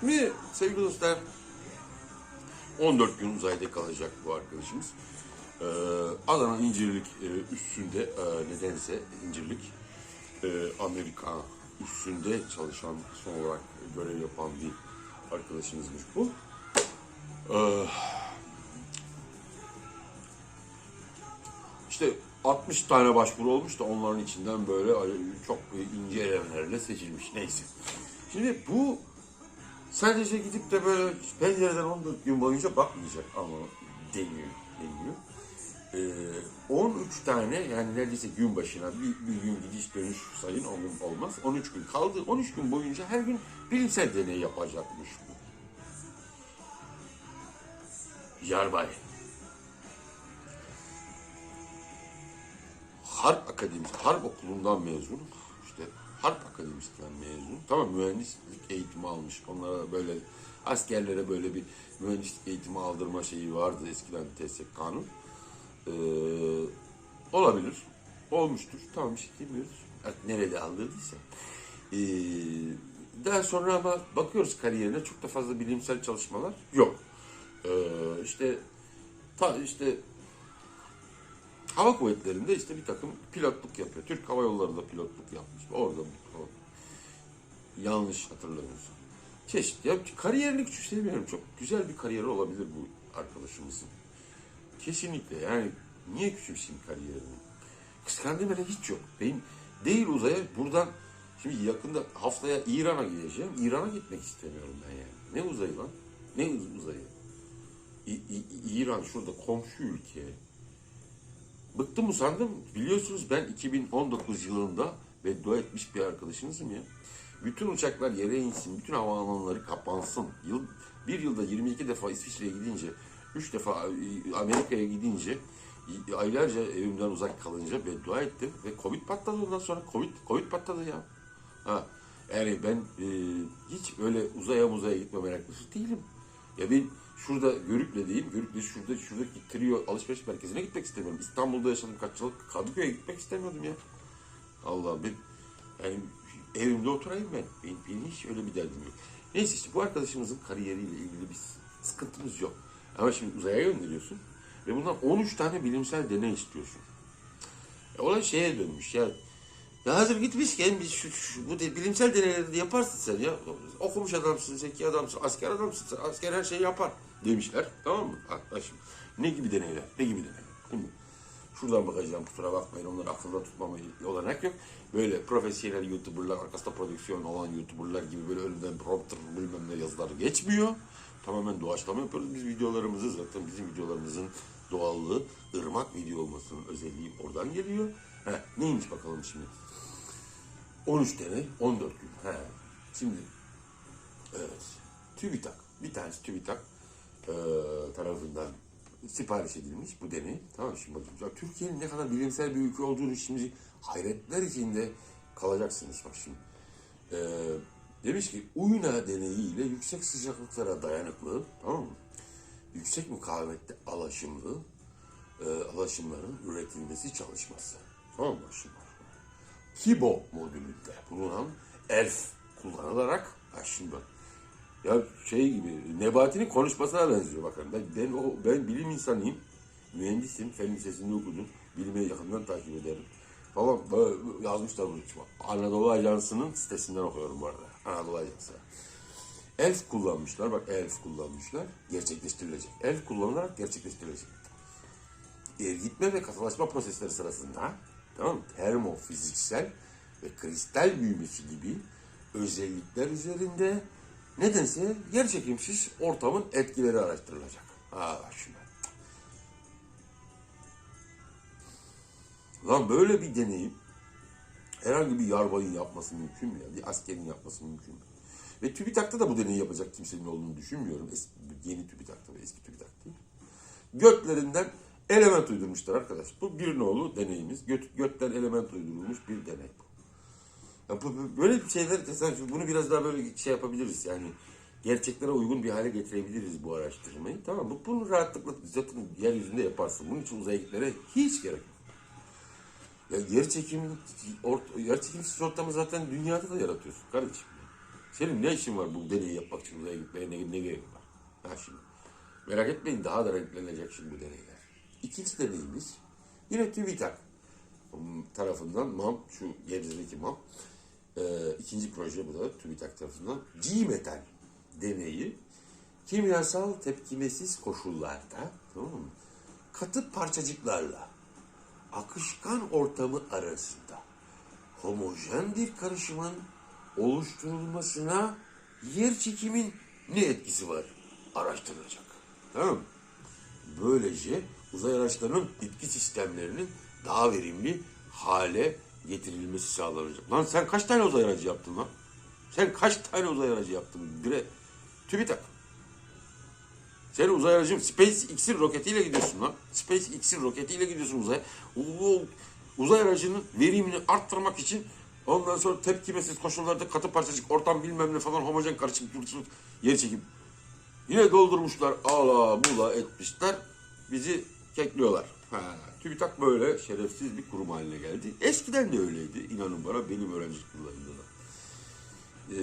Şimdi sevgili dostlar 14 gün uzayda kalacak bu arkadaşımız. Ee, Adana İncirlik e, üstünde e, nedense İncirlik e, Amerika üstünde çalışan son olarak görev yapan bir arkadaşımızmış bu. Ee, işte 60 tane başvuru olmuş da onların içinden böyle çok ince elemelerle seçilmiş. Neyse. Şimdi bu sadece gidip de böyle pencereden 14 gün boyunca bakmayacak ama deniyor. deniyor. Ee, 13 tane yani neredeyse gün başına bir, bir gün gidiş dönüş sayın o gün olmaz. 13 gün kaldı. 13 gün boyunca her gün bilimsel deney yapacakmış bu. Yarbay. Harp Akademisi, Harp Okulu'ndan mezun. İşte Harp Akademisi'nden mezun. Tamam mühendislik eğitimi almış. Onlara böyle askerlere böyle bir mühendislik eğitimi aldırma şeyi vardı eskiden TSK kanun. Ee, olabilir. Olmuştur. Tamam bir şey demiyoruz. Nerede aldırdıysa. Ee, daha sonra ama bakıyoruz kariyerine çok da fazla bilimsel çalışmalar yok. Ee, işte ta işte Hava kuvvetlerinde işte bir takım pilotluk yapıyor. Türk Hava Yolları'nda pilotluk yapmış. Orada o, yanlış hatırlamıyorsam. Çeşit. Ya kariyerini küçümsemiyorum. Çok güzel bir kariyeri olabilir bu arkadaşımızın. Kesinlikle yani niye küçümseyeyim kariyerini? Kıskandığım yere hiç yok. Benim değil uzaya buradan şimdi yakında haftaya İran'a gideceğim. İran'a gitmek istemiyorum ben yani. Ne uzayı lan? Ne uz- uzayı? İ- İ- İran şurada komşu ülke. Bıktım usandım. Biliyorsunuz ben 2019 yılında beddua etmiş bir arkadaşınızım ya. Bütün uçaklar yere insin, bütün havaalanları kapansın. Yıl, bir yılda 22 defa İsviçre'ye gidince, 3 defa e, Amerika'ya gidince, aylarca evimden uzak kalınca beddua ettim. Ve Covid patladı ondan sonra. Covid, Covid patladı ya. Ha, yani ben e, hiç öyle uzaya muzaya gitme meraklısı değilim. Ya ben şurada Görük'le değil, Görük'le şurada şuradaki trio alışveriş merkezine gitmek istemiyorum. İstanbul'da yaşadım kaç yıl, Kadıköy'e gitmek istemiyordum ya. Allah ben yani evimde oturayım ben. Benim, benim hiç öyle bir derdim yok. Neyse işte bu arkadaşımızın kariyeriyle ilgili bir sıkıntımız yok. Ama şimdi uzaya gönderiyorsun ve bundan 13 tane bilimsel deney istiyorsun. E, olay şeye dönmüş ya. Ya hazır gitmişken biz şu, şu, bu de, bilimsel deneyleri de yaparsın sen ya. Okumuş adamsın, zeki adamsın, asker adamsın. Sen, asker her şeyi yapar demişler. Tamam mı? Arkadaşım ne gibi deneyler? Ne gibi deneyler? Şimdi şuradan bakacağım kusura bakmayın onları akılda tutmama olanak yok. Böyle profesyonel youtuberlar, arkasında prodüksiyon olan youtuberlar gibi böyle önünden prompter bilmem ne yazılar geçmiyor. Tamamen doğaçlama yapıyoruz biz videolarımızı. Zaten bizim videolarımızın doğallığı, ırmak video olmasının özelliği oradan geliyor. He, neymiş bakalım şimdi? 13 deney, 14 gün. He. Şimdi, evet. TÜBİTAK, bir tanesi TÜBİTAK eee tarafından sipariş edilmiş bu deney. Tamam şimdi bakın. Ya Türkiye'nin ne kadar bilimsel bir ülke olduğunu şimdi hayretler içinde kalacaksınız bak şimdi. Eee, demiş ki uyna deneyiyle yüksek sıcaklıklara dayanıklı, tamam mı? Yüksek mukavemette alaşımlı, e, alaşımların üretilmesi çalışması. Tamam mı şimdi? Kibo modülünde bulunan ELF kullanılarak bak şimdi bak. Ya şey gibi Nebati'nin konuşmasına benziyor bakın. Ben, ben o ben bilim insanıyım. Mühendisim. Fen lisesinde okudum. Bilime yakından takip ederim. Falan böyle yazmışlar bunu. Anadolu Ajansı'nın sitesinden okuyorum bu arada. Anadolu Ajansı. ELF kullanmışlar. Bak ELF kullanmışlar. Gerçekleştirilecek. ELF kullanılarak gerçekleştirilecek. Ergitme ve katılaşma prosesleri sırasında tamam termofiziksel ve kristal büyümesi gibi özellikler üzerinde nedense yerçekimsiz ortamın etkileri araştırılacak. Ha şimdi. Lan böyle bir deneyim herhangi bir yarbayın yapması mümkün mü ya? Bir askerin yapması mümkün mü? Ve TÜBİTAK'ta da bu deneyi yapacak kimsenin olduğunu düşünmüyorum. Eski, yeni TÜBİTAK'ta ve eski TÜBİTAK değil. Götlerinden element uydurmuşlar arkadaş. Bu bir nolu deneyimiz. Göt, götten element uydurulmuş bir deney bu. Böyle bir şeyler mesela bunu biraz daha böyle şey yapabiliriz yani gerçeklere uygun bir hale getirebiliriz bu araştırmayı. Tamam mı? Bunu rahatlıkla zaten yeryüzünde yaparsın. Bunun için uzaya gitmene hiç gerek yok. Ya yer çekimi, ort, yer çekimsiz ortamı zaten dünyada da yaratıyorsun kardeşim. Senin ne işin var bu deneyi yapmak için uzaya gitmeye ne, ne gerek var? Ha şimdi. Merak etmeyin daha da renklenecek şimdi bu deneyler. İkinci deneyimiz yine TÜBİTAK tarafından MAM, şu Gebze'deki MAM. Ee, ikinci proje bu da TÜBİTAK tarafından. G-metal deneyi kimyasal tepkimesiz koşullarda tamam mı? katı parçacıklarla akışkan ortamı arasında homojen bir karışımın oluşturulmasına yer çekimin ne etkisi var? Araştırılacak. Tamam mı? Böylece uzay araçlarının bitki sistemlerinin daha verimli hale getirilmesi sağlanacak. Lan sen kaç tane uzay aracı yaptın lan? Sen kaç tane uzay aracı yaptın? Bire TÜBİTAK. Sen uzay aracın SpaceX'in roketiyle gidiyorsun lan. SpaceX'in roketiyle gidiyorsun uzaya. Uzay aracının verimini arttırmak için ondan sonra tepkimesiz koşullarda katı parçacık, ortam bilmem ne falan homojen karışık dursun yer çekim. Yine doldurmuşlar ala bula etmişler. Bizi kekliyorlar. TÜBİTAK böyle şerefsiz bir kurum haline geldi. Eskiden de öyleydi. inanın bana benim öğrencilik yıllarımda da. Ee,